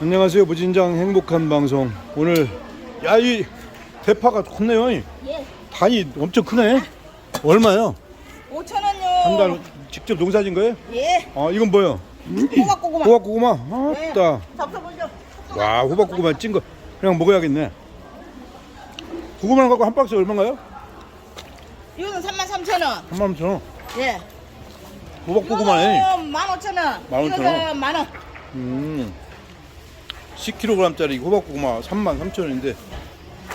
안녕하세요 무진장 행복한 방송 오늘 야 이 대파가 컸네요 이. 예, 단이 엄청 크네 얼마요? 5천 원요. 한달 직접 농사진 거예요? 예, 아 이건 뭐요? 호박 고구마. 호박고구마 네. 아따 잡숴보죠. 와 호박 고구마 찐 거 그냥 먹어야겠네 고구마 갖고 한 박스 얼마인가요? 이거는 3만 3천 원. 3만 3천 원 예. 호박 고구마네 이거는 15,000원. 15,000원. 이거는 만 원. 음 10kg짜리 호박고구마 3만 3천 원인데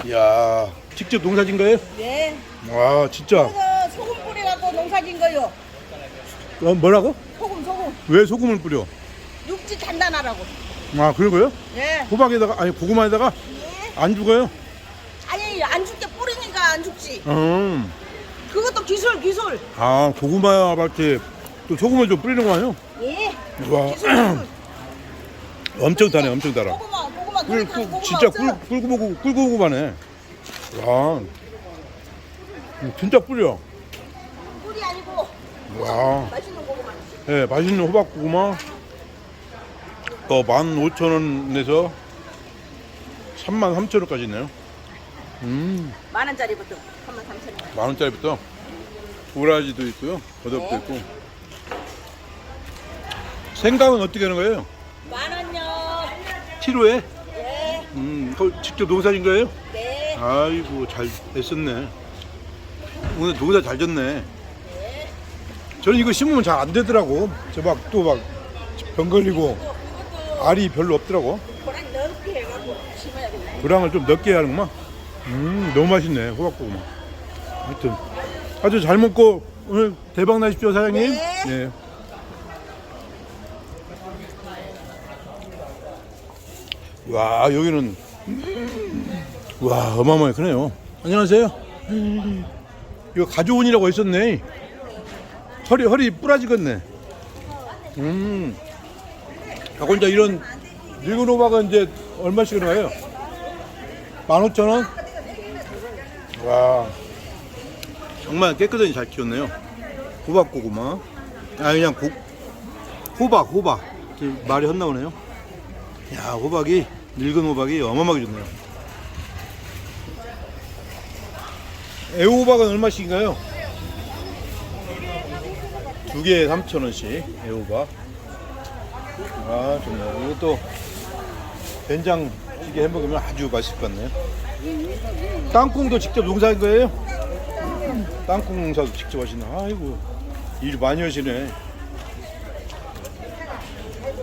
이야 직접 농사진 거예요? 예. 와 진짜 소금 뿌려갖고 농사진 거요. 어, 뭐라고? 소금, 소금. 왜 소금을 뿌려? 육지 단단하라고. 아 그런 거요? 예. 호박에다가 아니 고구마에다가 예. 안 죽어요? 아니 안 죽게 뿌리니까 안 죽지. 음. 그것도 기술, 기술. 아 고구마 밭에 또 소금을 좀 뿌리는 거 아니에요? 예. 와 기술, 기술. 엄청 달네 엄청 달아 고구마, 고구마. 꿀, 꿀, 고구마 진짜. 꿀, 꿀고구, 꿀고구마네 와 음, 진짜 뿌려 꿀이 아니고 와 맛있는 고구마. 예, 맛있는 호박고구마 어, 15,000원 내서 33,000원까지 있네요 음 만 원짜리부터 3만 3천 원. 만 원짜리부터 도라지도 있고요 버섯도 네. 있고 생강은 어떻게 하는 거예요? 키로에? 예. 음, 그거 직접 농사진 거예요? 네. 아이고 잘 애썼네 오늘 농사 잘 졌네 저는 이거 심으면 잘 안 되더라고 저 막 또 막 병 걸리고 알이 별로 없더라고 고랑 넓게 해갖고 심어야겠네. 고량을 좀 넣게 하는구만 음 너무 맛있네 호박고구마 하여튼 아주 잘 먹고 오늘 대박 나십시오 사장님 네. 네. 와 여기는 와 어마어마하게 크네요. 안녕하세요. 이거 가져온이라고 있었네. 허리 허리 부러지겠네. 음. 하고 이제 이런 늙은 호박은 이제 얼마씩 나가요? 15,000원? 와. 정말 깨끗하게 잘 키웠네요. 호박 고구마. 아 그냥 고, 호박 호박. 말이 헛나오네요. 야 호박이 늙은 호박이 어마어마하게 좋네요. 애호박은 얼마씩인가요? 두 개에 3,000원씩 애호박. 아 좋네요. 이것도 된장찌개 해 먹으면 아주 맛있을 것 같네요. 땅콩도 직접 농사한 거예요? 땅콩 농사도 직접 하시네 아이고 일 많이 하시네.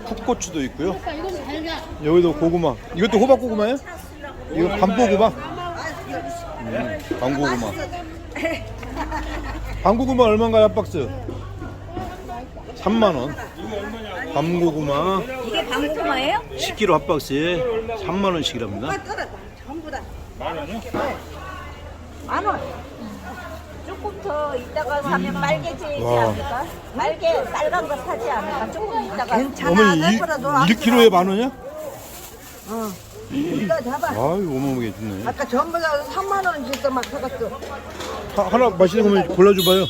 풋고추도 있고요 여기도 고구마 이것도 호박 고구마예요? 이거 밤고구마? 음, 밤고구마 밤고구마 얼마인가요 한 박스? 3만 원 밤고구마 이게 방고구마예요? 10kg 한 박스에 3만 원씩이랍니다. 전부 다. 만 원이요? 만 원. 이따가 사면 빨개지지 와. 않을까? 빨개 빨간 거 사지 않을까? 조금 이따가. 어머니 1, 1kg에 만 원이야? 이거 잡아. 아유 어마어마하게 좋네. 아까 전부 다 3만 원씩 막 사갔어. 하, 하나 맛있는 거면 골라줘봐요.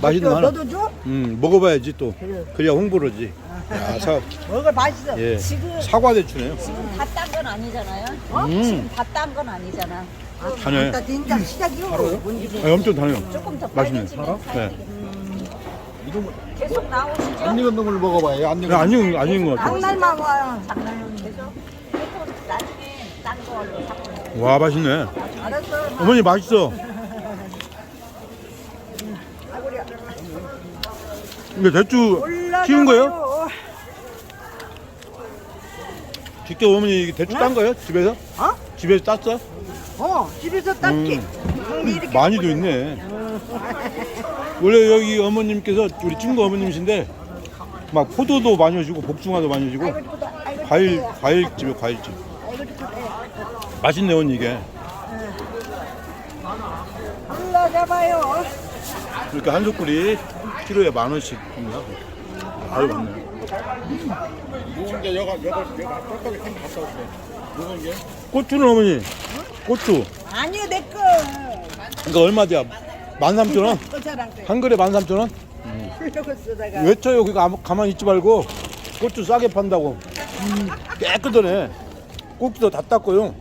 맛있는 거 하나. 너도 줘? 음 먹어봐야지 또. 그래야 홍보로지. 야 사, 먹어 맛있어. 예. 지금- 사과 대추네요. 다딴 건 아니잖아요. 음다딴 건 아니잖아. 다네. 나 진짜 시작이요. 뭔지 아, 엄청 다네요. 조금 더 맛있네. 빨개지면 네. 되겠네. 계속 나오시죠? 안 익은 놈을 먹어봐요. 안 익은 야, 안 익은 안 익은 거 같아. 장날만 와요. 장난은 계속. 나중에 딴 걸로 사고. 와 맛있네. 알았어. 어머니 맛있어. 이거 대추 키운 거예요? 직접 어머니 이게 대추 딴 거예요? 집에서? 어? 집에서 땄어? 어, 집에서. 형이 이렇게 음. 많이도 있네. 원래 여기 어머님께서 우리 친구 어머님이신데 막 포도도 많이 오시고 복숭아도 많이 오시고 과일. 과일집에 과일집. 맛있네 언니 이게. 올라 잡아요. 이렇게 한 소쿠리 키로에 만 원씩입니다. 아유 맞네. 게 여가 여가 여가 뼈가게 생 갔다 올게. 게 고추는 어머니 고추 아니요 내 거. 이거 얼마죠? 만 삼천 원? 때. 한 그릇 만 삼천 원? 쓰다가. 외쳐요 그거 아무- 가만히 있지 말고 고추 싸게 판다고 깨끗하네. 꼭지도 다 땄고요.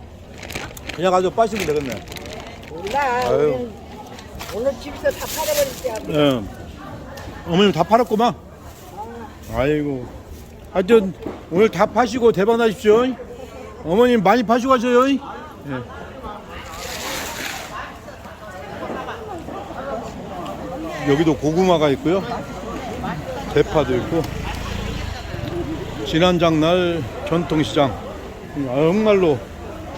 그냥 가서 빠시면 되겠네. 몰라. 아유. 오늘, 오늘 집에서 다 팔아버릴 때 예. 어머님 다 팔았구만. 아이고. 하여튼 오늘 다 파시고 대박 나십시오. 어머님 많이 파시고 가셔요. 예. 여기도 고구마가 있고요. 대파도 있고. 지난 장날 전통시장. 아, 정말로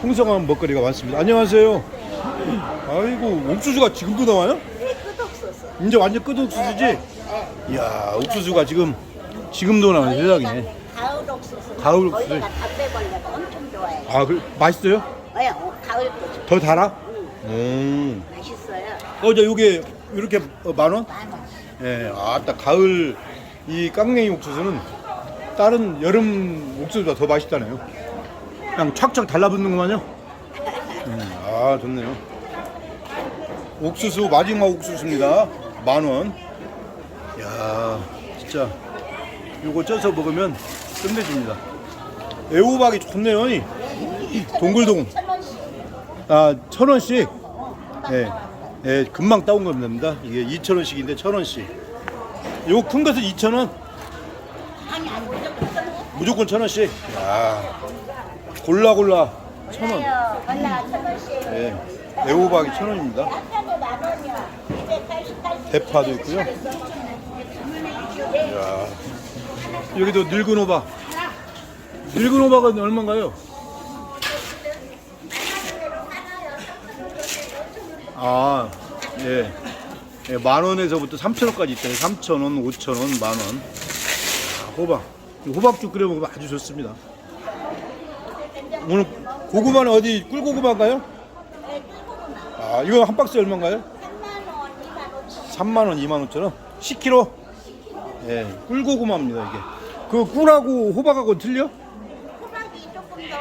풍성한 먹거리가 많습니다. 안녕하세요. 아이고 옥수수가 지금도 나와요? 이제 완전 끝옥수수지? 이야 옥수수가 지금 지금도 나오네 세상에 가을 옥수수. 가을 옥수수. 아 그, 맛있어요? 네, 어, 가을 옥수수 더 달아? 음. 맛있어요. 어저 요게 이렇게 어, 만 원? 만 원. 예, 아따 가을 이 깡냉이 옥수수는 다른 여름 옥수수보다 더 맛있다네요 그냥 착착 달라붙는구만요 음, 아 좋네요 옥수수 마지막 옥수수입니다 만 원 야 진짜 요거 쪄서 먹으면 끝내줍니다 애호박이 좋네요 이. 동글동 아 천 원씩 예, 예, 금방 따온 겁니다 이게 이천 원씩인데 천 원씩 요 큰 것은 이천 원 무조건 천천 원씩 야 골라 골라 천 원. 천 원씩. 예, 애호박이 천 원입니다. 약간도 만 원이야. 288. 대파도 있고요. 야, 여기도 늙은 호박. 늙은 호박은 얼마인가요? 아, 예. 예, 만 원에서부터 삼천 원까지 있대요. 삼천 원, 오천 원, 만 원. 아, 호박. 이 호박죽 끓여 먹으면 아주 좋습니다. 오늘 고구마는 어디 꿀고구마인가요? 아, 이거 한 박스에 얼마인가요? 3만 원, 2만 5천 원. 10kg. 예, 꿀고구마입니다 이게. 그 꿀하고 호박하고 틀려? 호박이 조금 더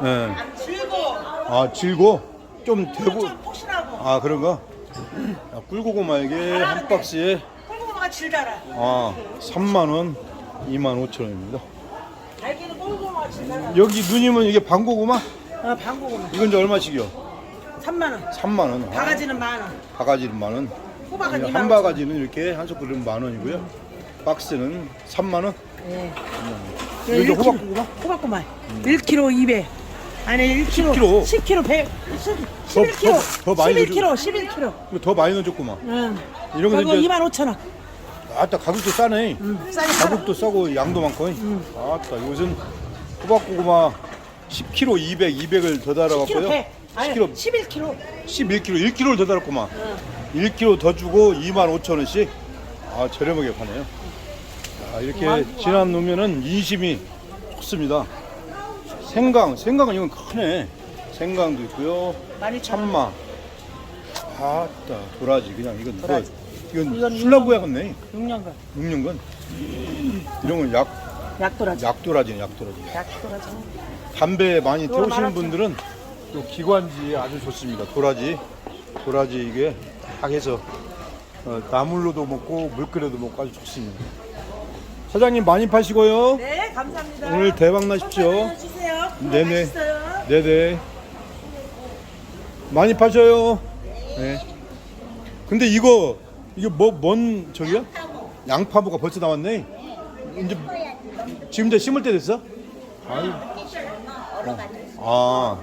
어. 예. 즐거. 아, 질고 좀 되고. 폭신하고. 아, 그런가? 아, 꿀고구마 이게 한 박스에 콩고구마가 질 달아. 아, 3만 원, 2만 5천 원입니다. 달기는 콩고구마가 질 달아. 여기 누님은 이게 방고구마? 어, 방고구마. 이건 이제 얼마씩이요? 3만 원. 3만 원. 아, 바가지는 만 원. 바가지는 만 원. 호박은 한 2만 원. 바가지는 이렇게 한 소쿠리는 만 원이고요. 박스는 3만 원. 예. 여기 호박고구마? 호박고구마. 1kg 200. 아니 1kg. 10kg. 10kg 100. 더, 11kg. 더, 더 많이 11kg. 11kg. 이거 더 많이 넣어줬구만. 응. 이런 거 이거 이제 2만 5천 원. 아따 가격도 싸네. 응. 싸게 팔아. 가격도 싸고 양도 많고. 아따 요즘 호박고구마 10kg 200, 200을 더 10kg 달아갖고요. 100. 아니 10kg, 11kg. 11kg, 1kg를 더 달았구만. 1kg 더 주고 2만 5천 원씩. 아 저렴하게 파네요. 아, 이렇게 지난 놓으면은 인심이 좋습니다. 생강, 생강은 이건 크네. 생강도 있고요. 많이 참마. 아따 도라지 그냥 이건 뭐 도라지. 이건 이건 술라구야겠네. 6년간. 6년간 이런 건 약, 약도라지. 약도라지네 약도라지 약도라지. 담배 많이 이거 태우시는 많았죠. 분들은 또 기관지에 아주 좋습니다 도라지 도라지 이게 딱 해서 어, 나물로도 먹고 물 끓여도 먹고 아주 좋습니다 사장님 많이 파시고요 네, 감사합니다. 오늘 대박 나십시오 주세요. 네네. 네네 많이 파셔요 네 근데 이거 이게 뭐 뭔 저기야 양파무가 벌써 나왔네 이제 지금 이제 심을 때 됐어? 아이. 아,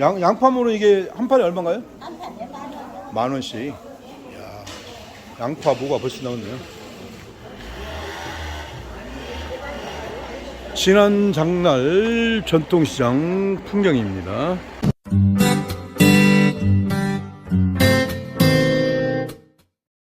양, 양파무로 이게 한 판에 얼마인가요? 만 원씩. 이야, 양파무가 벌써 나왔네요. 지난 장날 전통시장 풍경입니다.